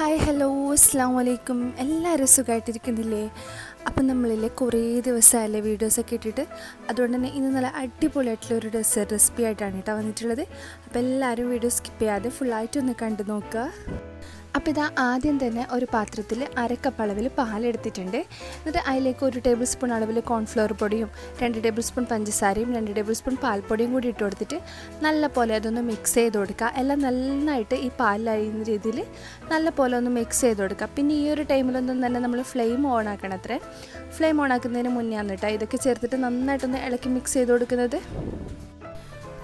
Hi hello അസ്സാം വലൈക്കും എല്ലാവരും സുഖമായിട്ടിരിക്കുന്നില്ലേ അപ്പം നമ്മളില്ലേ കുറേ ദിവസമായല്ലേ വീഡിയോസൊക്കെ ഇട്ടിട്ട്. അതുകൊണ്ട് തന്നെ ഇന്ന് നല്ല അടിപൊളിയായിട്ടുള്ള ഒരു ഡെസേർട്ട് റെസിപ്പി ആയിട്ടാണ് കേട്ടോ വന്നിട്ടുള്ളത്. അപ്പോൾ എല്ലാവരും വീഡിയോ സ്കിപ്പ് ചെയ്യാതെ ഫുള്ളായിട്ടൊന്ന് കണ്ടു നോക്കുക. അപ്പോൾ ഇതാ ആദ്യം തന്നെ ഒരു പാത്രത്തിൽ അരക്കപ്പ് അളവിൽ പാലെടുത്തിട്ടുണ്ട്. എന്നിട്ട് അതിലേക്ക് ഒരു ടേബിൾ സ്പൂൺ അളവിൽ കോൺഫ്ലവർ പൊടിയും രണ്ട് ടേബിൾ സ്പൂൺ പഞ്ചസാരയും രണ്ട് ടേബിൾ സ്പൂൺ പാൽപ്പൊടിയും കൂടി ഇട്ട് കൊടുത്തിട്ട് നല്ല പോലെ അതൊന്ന് മിക്സ് ചെയ്ത് കൊടുക്കുക. എല്ലാം നന്നായിട്ട് ഈ പാലിലഴിയുന്ന രീതിയിൽ നല്ല പോലെ ഒന്ന് മിക്സ് ചെയ്ത് കൊടുക്കുക. പിന്നെ ഈ ഒരു ടൈമിലൊന്നും തന്നെ നമ്മൾ ഫ്ലെയിം ഓൺ ആക്കണം അത്രേ ഫ്ലെയിം ഓൺ ആക്കുന്നതിന് മുന്നേ ആണ് കേട്ടോ ഇതൊക്കെ ചേർത്തിട്ട് നന്നായിട്ടൊന്ന് ഇളക്കി മിക്സ് ചെയ്ത് കൊടുക്കുന്നത്.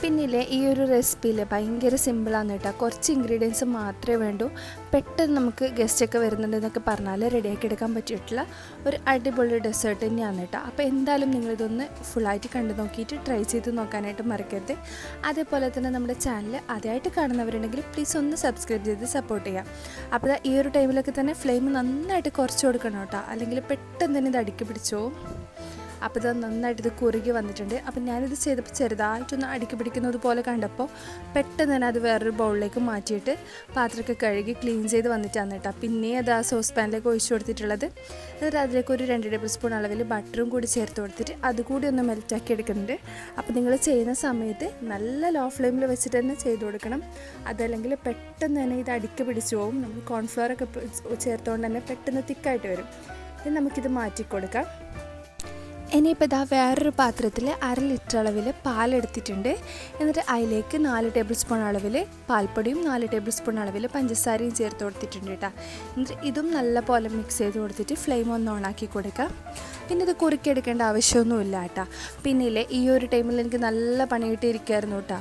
പിന്നില്ലേ ഈ ഒരു റെസിപ്പിയിൽ ഭയങ്കര സിമ്പിളാണ് കേട്ടോ കുറച്ച് ഇൻഗ്രീഡിയൻസ് മാത്രമേ വേണ്ടൂ. പെട്ടെന്ന് നമുക്ക് ഗസ്റ്റൊക്കെ വരുന്നുണ്ടെന്നൊക്കെ പറഞ്ഞാൽ റെഡിയാക്കി എടുക്കാൻ പറ്റിയിട്ടുള്ള ഒരു അടിപൊളി ഡെസേർട്ട് തന്നെയാണ് കേട്ടോ അപ്പോൾ എന്തായാലും നിങ്ങളിതൊന്ന് ഫുള്ളായിട്ട് കണ്ടു നോക്കിയിട്ട് ട്രൈ ചെയ്ത് നോക്കാനായിട്ട് മറക്കരുത്. അതേപോലെ തന്നെ നമ്മുടെ ചാനൽ ആദ്യമായിട്ട് കാണുന്നവരുണ്ടെങ്കിൽ പ്ലീസ് ഒന്ന് സബ്സ്ക്രൈബ് ചെയ്ത് സപ്പോർട്ട് ചെയ്യാം. അപ്പോൾ ഈ ഒരു ടൈമിലൊക്കെ തന്നെ ഫ്ലെയിം നന്നായിട്ട് കുറച്ച് കൊടുക്കണം കേട്ടോ അല്ലെങ്കിൽ പെട്ടെന്ന് തന്നെ ഇത് അടുക്കി പിടിച്ചോ അപ്പോൾ ഇത് നന്നായിട്ട് ഇത് കുറുകി വന്നിട്ടുണ്ട്. അപ്പം ഞാനിത് ചെയ്തപ്പോൾ ചെറുതായിട്ടൊന്ന് അടുക്കി പിടിക്കുന്നത് പോലെ കണ്ടപ്പോൾ പെട്ടെന്ന് തന്നെ അത് വേറൊരു ബൗളിലേക്ക് മാറ്റിയിട്ട് പാത്രമൊക്കെ കഴുകി ക്ലീൻ ചെയ്ത് വന്നിട്ടാണ് കേട്ടോ. പിന്നെ അത് ആ സോസ് പാനിലേക്ക് ഒഴിച്ചു കൊടുത്തിട്ടുള്ളത്. എന്നിട്ട് അതിലേക്ക് ഒരു രണ്ട് ടേബിൾ സ്പൂൺ അളവിൽ ബട്ടറും കൂടി ചേർത്ത് കൊടുത്തിട്ട് അതുകൂടി ഒന്ന് മെൽറ്റാക്കി എടുക്കുന്നുണ്ട്. അപ്പോൾ നിങ്ങൾ ചെയ്യുന്ന സമയത്ത് നല്ല ലോ ഫ്ലെയിമിൽ വെച്ചിട്ട് തന്നെ ചെയ്ത് കൊടുക്കണം. അതല്ലെങ്കിൽ പെട്ടെന്ന് തന്നെ ഇത് അടുക്കി പിടിച്ചു പോകും. നമ്മൾ കോൺഫ്ലവർ ഒക്കെ ചേർത്തുകൊണ്ട് തന്നെ പെട്ടെന്ന് തിക്കായിട്ട് വരും. നമുക്കിത് മാറ്റി കൊടുക്കാം ഇനിയിപ്പോൾ ഇതാ വേറൊരു പാത്രത്തിൽ അര ലിറ്റർ അളവിൽ പാലെടുത്തിട്ടുണ്ട്. എന്നിട്ട് അതിലേക്ക് നാല് ടേബിൾ സ്പൂൺ അളവിൽ പാൽപ്പൊടിയും നാല് ടേബിൾ സ്പൂൺ അളവിൽ പഞ്ചസാരയും ചേർത്ത് കൊടുത്തിട്ടുണ്ട് കേട്ടോ. എന്നിട്ട് ഇതും നല്ല പോലെ മിക്സ് ചെയ്ത് കൊടുത്തിട്ട് ഫ്ലെയിം ഒന്ന് ഓണാക്കി കൊടുക്കാം. പിന്നെ ഇത് കുറുക്കിയെടുക്കേണ്ട ആവശ്യമൊന്നുമില്ല കേട്ടോ. പിന്നെ ഈ ഒരു ടൈമിൽ എനിക്ക് നല്ല പണി കിട്ടിയിരിക്കുമായിരുന്നു കേട്ടോ.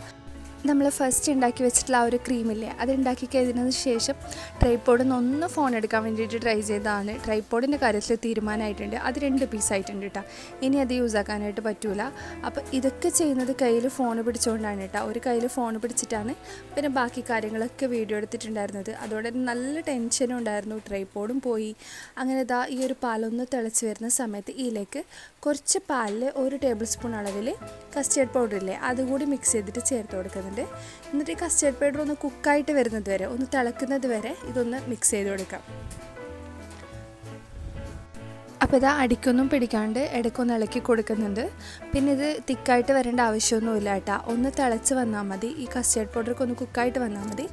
നമ്മൾ ഫസ്റ്റ് ഉണ്ടാക്കി വെച്ചിട്ടുള്ള ആ ഒരു ക്രീമില്ലേ അത് ഉണ്ടാക്കി കഴിഞ്ഞതിന് ശേഷം ട്രൈപ്പോഡിൽ നിന്ന് ഒന്ന് ഫോൺ എടുക്കാൻ വേണ്ടിയിട്ട് ട്രൈ ചെയ്തതാണ്. ട്രൈപ്പോഡിന്റെ കാര്യത്തിൽ തീരുമാനമായിട്ടുണ്ട് അത് രണ്ട് പീസ് ആയിട്ടുണ്ട് കേട്ടോ ഇനി അത് യൂസ് ആക്കാനായിട്ട് പറ്റൂല. അപ്പോൾ ഇതൊക്കെ ചെയ്യുന്നത് കയ്യിൽ ഫോൺ പിടിച്ചുകൊണ്ടാണ് കേട്ടോ ഒരു കയ്യിൽ ഫോൺ പിടിച്ചിട്ടാണ് പിന്നെ ബാക്കി കാര്യങ്ങളൊക്കെ വീഡിയോ എടുത്തിട്ടുണ്ടായിരുന്നത്. അതോടെ നല്ല ടെൻഷനും ഉണ്ടായിരുന്നു. ട്രൈപ്പോഡും പോയി. അങ്ങനെ ഇതാ ഈ ഒരു പാലൊന്ന് തിളച്ച് വരുന്ന സമയത്ത് ഇതിലേക്ക് കുറച്ച് പാലിൽ ഒരു ടേബിൾ സ്പൂൺ അളവിൽ കസ്റ്റേർഡ് ഇല്ലേ അതുകൂടി മിക്സ് ചെയ്തിട്ട് ചേർത്ത് കൊടുക്കുന്നുണ്ട് എന്നിട്ട് ഈ കസ്റ്റേർഡ് പൗഡർ ഒന്ന് കുക്കായിട്ട് വരുന്നത് വരെ ഒന്ന് തിളക്കുന്നത് വരെ ഇതൊന്ന് മിക്സ് ചെയ്ത് കൊടുക്കാം. അപ്പോൾ ഇത് അടിക്കൊന്നും പിടിക്കാണ്ട് ഇടയ്ക്കൊന്ന് ഇളക്കി കൊടുക്കുന്നുണ്ട്. പിന്നെ ഇത് തിക്കായിട്ട് വരേണ്ട ആവശ്യമൊന്നുമില്ല കേട്ടോ. ഒന്ന് തിളച്ച് വന്നാൽ മതി. ഈ കസ്റ്റേർഡ് പൗഡർക്ക് ഒന്ന് കുക്കായിട്ട് വന്നാൽ മതി.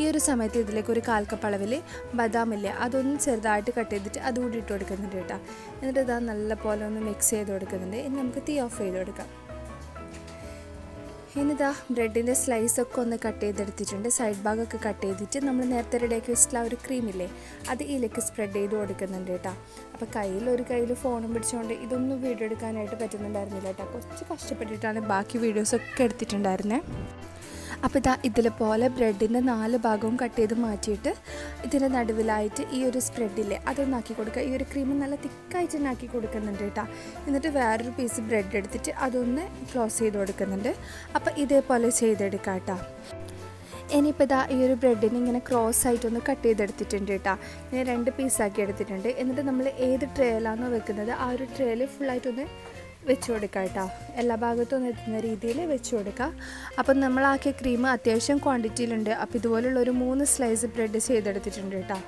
ഈ ഒരു സമയത്ത് ഇതിലേക്ക് ഒരു കാൽക്കപ്പളവിൽ ബദാമില്ലേ അതൊന്ന് ചെറുതായിട്ട് കട്ട് ചെയ്തിട്ട് അതുകൂടി ഇട്ട് കൊടുക്കുന്നുണ്ട് കേട്ടോ. എന്നിട്ട് ഇതാ നല്ല പോലെ ഒന്ന് മിക്സ് ചെയ്ത് കൊടുക്കുന്നുണ്ട്. ഇനി നമുക്ക് തീ ഓഫ് ചെയ്ത് കൊടുക്കാം. ഇനിതാ ബ്രെഡിന്റെ സ്ലൈസൊക്കെ ഒന്ന് കട്ട് ചെയ്തെടുത്തിട്ടുണ്ട്. സൈഡ് ഭാഗമൊക്കെ കട്ട് ചെയ്തിട്ട് നമ്മൾ നേരത്തെ റെഡിയാക്കി വെച്ചിട്ടുള്ള ഒരു ക്രീമില്ലേ അത് ഇതിലേക്ക് സ്പ്രെഡ് ചെയ്ത് കൊടുക്കുന്നുണ്ട് കേട്ടോ. അപ്പോൾ കയ്യിൽ ഒരു കയ്യിൽ ഫോണും പിടിച്ചുകൊണ്ട് ഇതൊന്നും വീഡിയോ എടുക്കാനായിട്ട് പറ്റുന്നുണ്ടായിരുന്നില്ല കേട്ടോ. കുറച്ച് കഷ്ടപ്പെട്ടിട്ടാണ് ബാക്കി വീഡിയോസൊക്കെ എടുത്തിട്ടുണ്ടായിരുന്നത് അപ്പോൾ ഇതാ ഇതിലെ പോലെ ബ്രെഡിന്റെ നാല് ഭാഗവും കട്ട് ചെയ്ത് മാറ്റിയിട്ട് ഇതിന്റെ നടുവിലായിട്ട് ഈ ഒരു സ്പ്രെഡില്ലേ അതൊന്ന് ആക്കി കൊടുക്കുക. ഈ ഒരു ക്രീം നല്ല തിക്കായിട്ട് തന്നെ ആക്കി കൊടുക്കുന്നുണ്ട് കേട്ടോ. എന്നിട്ട് വേറൊരു പീസ് ബ്രെഡ് എടുത്തിട്ട് അതൊന്ന് ക്ലോസ് ചെയ്ത് കൊടുക്കുന്നുണ്ട്. അപ്പോൾ ഇതേപോലെ ചെയ്തെടുക്കാം കേട്ടോ. ഇനിയിപ്പോൾ ഇതാ ഈ ഒരു ബ്രെഡിനെ ഇങ്ങനെ ക്രോസ് ആയിട്ടൊന്ന് കട്ട് ചെയ്തെടുത്തിട്ടുണ്ട് കേട്ടോ. ഇങ്ങനെ രണ്ട് പീസാക്കി എടുത്തിട്ടുണ്ട്. എന്നിട്ട് നമ്മൾ ഏത് ട്രേയിലാണോ വെക്കുന്നത് ആ ഒരു ട്രേയിൽ ഫുള്ളായിട്ടൊന്ന് വെച്ച് കൊടുക്കുക കേട്ടോ എല്ലാ ഭാഗത്തും ഒന്ന് എത്തുന്ന രീതിയിൽ വെച്ച് കൊടുക്കുക അപ്പം നമ്മളാക്കിയ ക്രീം അത്യാവശ്യം ക്വാണ്ടിറ്റിയിലുണ്ട് അപ്പോൾ ഇതുപോലുള്ള ഒരു മൂന്ന് സ്ലൈസ് ബ്രെഡ് ചെയ്തെടുത്തിട്ടുണ്ട് കേട്ടോ.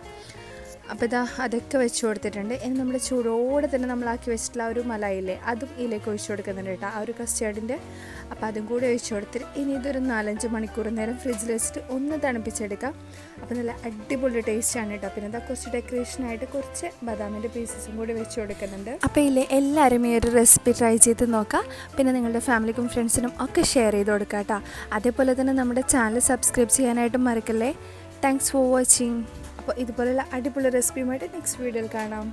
അപ്പോൾ ഇതാ അതൊക്കെ വെച്ച് കൊടുത്തിട്ടുണ്ട്. ഇനി നമ്മൾ ചൂടോടെ തന്നെ നമ്മളാക്കി വെച്ചിട്ടുള്ള ഒരു മലയില്ലേ അതും ഇതിലേക്ക് ഒഴിച്ചു കൊടുക്കുന്നുണ്ട് കേട്ടോ. ആ ഒരു കസ്റ്റേർഡിന്റെ അപ്പോൾ അതും കൂടി ഒഴിച്ചു കൊടുത്തിട്ട് ഇനി ഇതൊരു നാലഞ്ച് മണിക്കൂർ നേരം ഫ്രിഡ്ജിൽ വെച്ചിട്ട് ഒന്ന് തണുപ്പിച്ചെടുക്കാം. അപ്പോൾ നല്ല അടിപൊളി ടേസ്റ്റ് ആണ് കേട്ടോ. പിന്നെ ഇതാ കുറച്ച് ഡെക്കറേഷനായിട്ട് കുറച്ച് ബദാമിന്റെ പീസസും കൂടി വെച്ച് കൊടുക്കുന്നുണ്ട്. അപ്പോൾ ഇല്ലേ എല്ലാവരും ഈ ഒരു റെസിപ്പി ട്രൈ ചെയ്ത് നോക്കാം പിന്നെ നിങ്ങളുടെ ഫാമിലിക്കും ഫ്രണ്ട്സിനും ഒക്കെ ഷെയർ ചെയ്ത് കൊടുക്കാം കേട്ടോ. അതേപോലെ തന്നെ നമ്മുടെ ചാനൽ സബ്സ്ക്രൈബ് ചെയ്യാനായിട്ടും മറക്കല്ലേ. താങ്ക്സ് ഫോർ വാച്ചിങ് അപ്പോൾ ഇതുപോലെയുള്ള അടിപൊളി റെസിപ്പിയുമായിട്ട് നെക്സ്റ്റ് വീഡിയോയിൽ കാണാം.